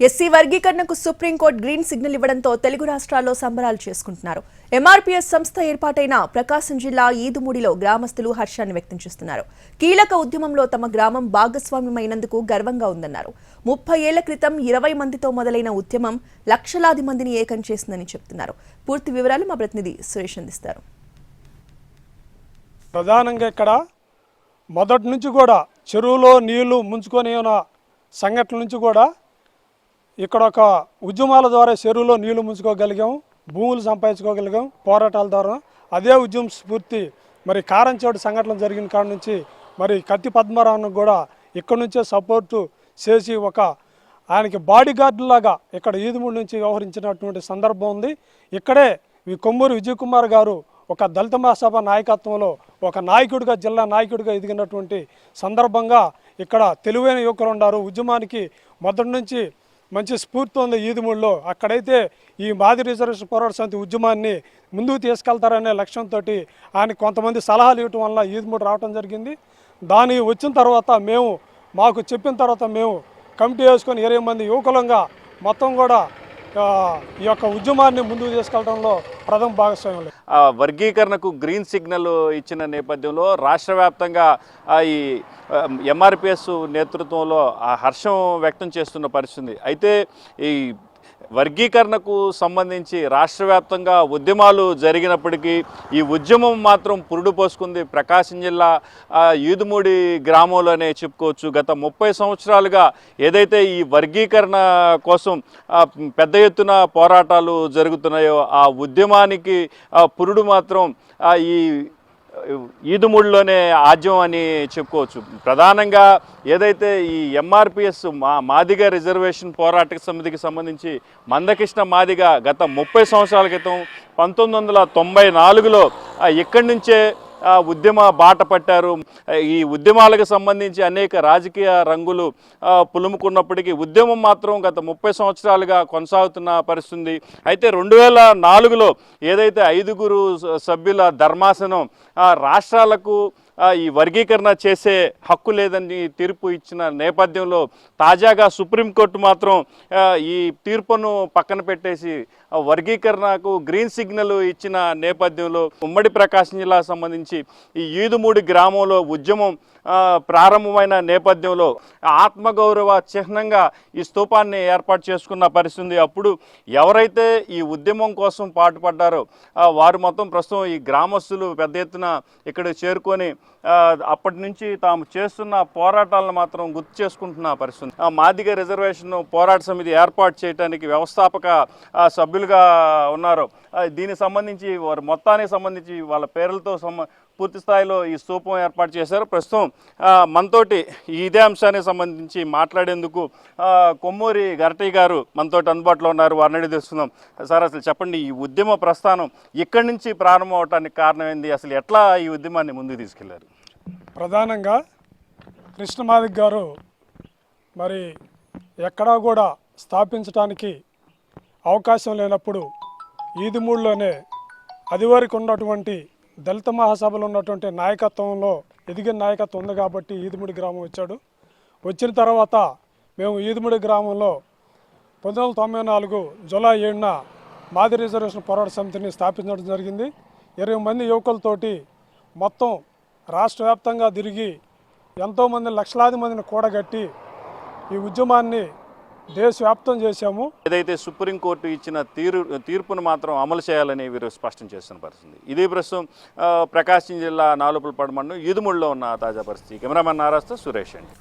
SC వర్గీకరణకు supreme court green signal ఇవ్వడంతో తెలుగు రాష్ట్రాల్లో సంబరాలు చేసుకుంటున్నారు. ఎంఆర్పీఎస్ సంస్థ ఏర్పాటైన ప్రకాశం జిల్లా ఈదుమూడిలో గ్రామస్తులు హర్షాన్ని వ్యక్తం చేస్తున్నారు. కీలక ఉద్యమంలో తమ గ్రామం భాగస్వామ్యమైనందుకు గర్వంగా ఉందన్నారు. ముప్పై ఏళ్ళ క్రితం ఇరవై మందితో మొదలైన ఉద్యమం లక్షలాది మందిని ఏకం చేసిందని చెప్తున్నారు. పూర్తి వివరాలు మా ప్రతినిధి సురేష్ అందిస్తారు. ప్రధానంగా ఇక్కడ మొదటి నుంచి కూడా చెరువులో నీళ్ళు ముంచుకొని ఉన్న సంఘటన నుంచి కూడా ఇక్కడ ఒక ఉద్యమాల ద్వారా చెరువులో నీళ్ళు ముంచుకోగలిగాం భూములు సంపాదించుకోగలిగాం పోరాటాల ద్వారా. అదే ఉద్యమ స్ఫూర్తి. మరి కారంచోటి సంఘటన జరిగిన కాడ నుంచి మరి కత్తి పద్మరావును కూడా ఇక్కడ నుంచే సపోర్టు చేసి ఒక ఆయనకి బాడీ గార్డు లాగా ఇక్కడ ఈదుమూడి నుంచి వ్యవహరించినటువంటి సందర్భం ఉంది. ఇక్కడే ఈ కొమ్మూరు విజయ్ కుమార్ గారు ఒక దళిత మహాసభ నాయకత్వంలో ఒక నాయకుడిగా జిల్లా నాయకుడిగా ఎదిగినటువంటి సందర్భంగా ఇక్కడ తెలివైన యువకులు ఉన్నారు. ఉద్యమానికి మొదటి నుంచి మంచి స్ఫూర్తి ఉంది ఈదుమూడిలో అక్కడైతే ఈ మాది రిజర్వేషన్ పోరాట సమితి ఉద్యమాన్ని ముందుకు తీసుకెళ్తారనే లక్ష్యంతో ఆయన కొంతమంది సలహాలు ఇవ్వటం వల్ల ఈదుమూడి రావటం జరిగింది. దాని వచ్చిన తర్వాత మేము మాకు చెప్పిన తర్వాత మేము కమిటీ వేసుకొని ఇరవై మంది యువకులంగా మొత్తం కూడా ఈ యొక్క ఉద్యమాన్ని ముందుకు తీసుకెళ్ళడంలో ప్రథమ భాగస్వామ్యం ఆ, వర్గీకరణకు గ్రీన్ సిగ్నల్ ఇచ్చిన నేపథ్యంలో రాష్ట్ర వ్యాప్తంగా ఈ ఎంఆర్పిఎస్ నేతృత్వంలో ఆ హర్షం వ్యక్తం చేస్తున్న పరిస్థితి. అయితే ఈ వర్గీకరణకు సంబంధించి రాష్ట్ర వ్యాప్తంగా ఉద్యమాలు జరిగినప్పటికీ ఈ ఉద్యమం మాత్రం పురుడు పోసుకుంది. ప్రకాశం జిల్లా ఈదుమూడి గ్రామంలోనే చెప్పుకోవచ్చు. గత ముప్పై సంవత్సరాలుగా ఏదైతే ఈ వర్గీకరణ కోసం పెద్ద ఎత్తున పోరాటాలు జరుగుతున్నాయో ఆ ఉద్యమానికి పురుడు మాత్రం ఈ ఈదుమూడిలోనే ఆద్యం అని చెప్పుకోవచ్చు. ప్రధానంగా ఏదైతే ఈ ఎంఆర్పిఎస్ మా మాదిగ రిజర్వేషన్ పోరాట సమితికి సంబంధించి మందకృష్ణ మాదిగ గత ముప్పై సంవత్సరాల క్రితం పంతొమ్మిది వందల తొంభై నాలుగులో ఇక్కడి నుంచే ఉద్యమ బాట పట్టారు. ఈ ఉద్యమాలకు సంబంధించి అనేక రాజకీయ రంగులు పులుముకున్నప్పటికీ ఉద్యమం మాత్రం గత ముప్పై సంవత్సరాలుగా కొనసాగుతున్న పరిస్థితి అయితే రెండు వేల నాలుగులో ఏదైతే ఐదుగురు సభ్యుల ధర్మాసనం రాష్ట్రాలకు ఈ వర్గీకరణ చేసే హక్కు లేదని తీర్పు ఇచ్చిన నేపథ్యంలో తాజాగా సుప్రీంకోర్టు మాత్రం ఈ తీర్పును పక్కన పెట్టేసి వర్గీకరణకు గ్రీన్ సిగ్నల్ ఇచ్చిన నేపథ్యంలో ఉమ్మడి ప్రకాశం జిల్లాకు సంబంధించి ఈ ఈదుమూడి గ్రామంలో ఉద్యమం ప్రారంభమైన నేపథ్యంలో ఆత్మగౌరవ చిహ్నంగా ఈ స్తూపాన్ని ఏర్పాటు చేసుకున్న పరిస్థితి అప్పుడు ఎవరైతే ఈ ఉద్యమం కోసం పాటుపడ్డారో వారు మొత్తం ప్రస్తుతం ఈ గ్రామస్తులు పెద్ద ఎత్తున ఇక్కడ చేరుకొని అప్పటి నుంచి తాము చేస్తున్న పోరాటాలను మాత్రం గుర్తు చేసుకుంటున్న పరిస్థితి. మాదిగ రిజర్వేషన్ పోరాట సమితి ఏర్పాటు చేయడానికి వ్యవస్థాపక సభ్యులుగా ఉన్నారు. దీనికి సంబంధించి వారు మొత్తానికి సంబంధించి వాళ్ళ పేర్లతో సంబ పూర్తి స్థాయిలో ఈ స్తూపం ఏర్పాటు చేశారు. ప్రస్తుతం మనతోటి ఇదే అంశానికి సంబంధించి మాట్లాడేందుకు కొమ్మూరి గరటి గారు మనతోటి అందుబాటులో ఉన్నారు. వారిని అడిగి తెలుసుకుందాం. సార్ అసలు చెప్పండి ఈ ఉద్యమ ప్రస్థానం ఇక్కడి నుంచి ప్రారంభం అవడానికి కారణం ఏంది? అసలు ఎట్లా ఈ ఉద్యమాన్ని ముందుకు తీసుకెళ్ళారు? ప్రధానంగా కృష్ణమాదిక్ గారు మరి ఎక్కడా కూడా స్థాపించడానికి అవకాశం లేనప్పుడు ఈదిమూడిలోనే అది వరకు ఉన్నటువంటి దళిత మహాసభలో ఉన్నటువంటి నాయకత్వంలో ఎదిగిన నాయకత్వం ఉంది కాబట్టి ఈదుముడి గ్రామం వచ్చాడు. వచ్చిన తర్వాత మేము ఈదుముడి గ్రామంలో పంతొమ్మిది వందల తొంభై నాలుగు జూలై ఏడున మాది రిజర్వేషన్ పోరాట సమితిని స్థాపించడం జరిగింది. ఇరవై మంది యువకులతోటి మొత్తం రాష్ట్ర వ్యాప్తంగా తిరిగి ఎంతోమంది లక్షలాది మందిని కూడగట్టి ఈ ఉద్యమాన్ని దేశవ్యాప్తం చేశాము. ఏదైతే సుప్రీంకోర్టు ఇచ్చిన తీరు తీర్పును మాత్రం అమలు చేయాలని వీరు స్పష్టం చేస్తున్న పరిస్థితి. ఇది ప్రస్తుతం ప్రకాశం జిల్లా నాలుపులపాడు మండలం ఈదుముడిలో ఉన్న తాజా పరిస్థితి. కెమెరామెన్ నారాస్తో సురేష్ అండి.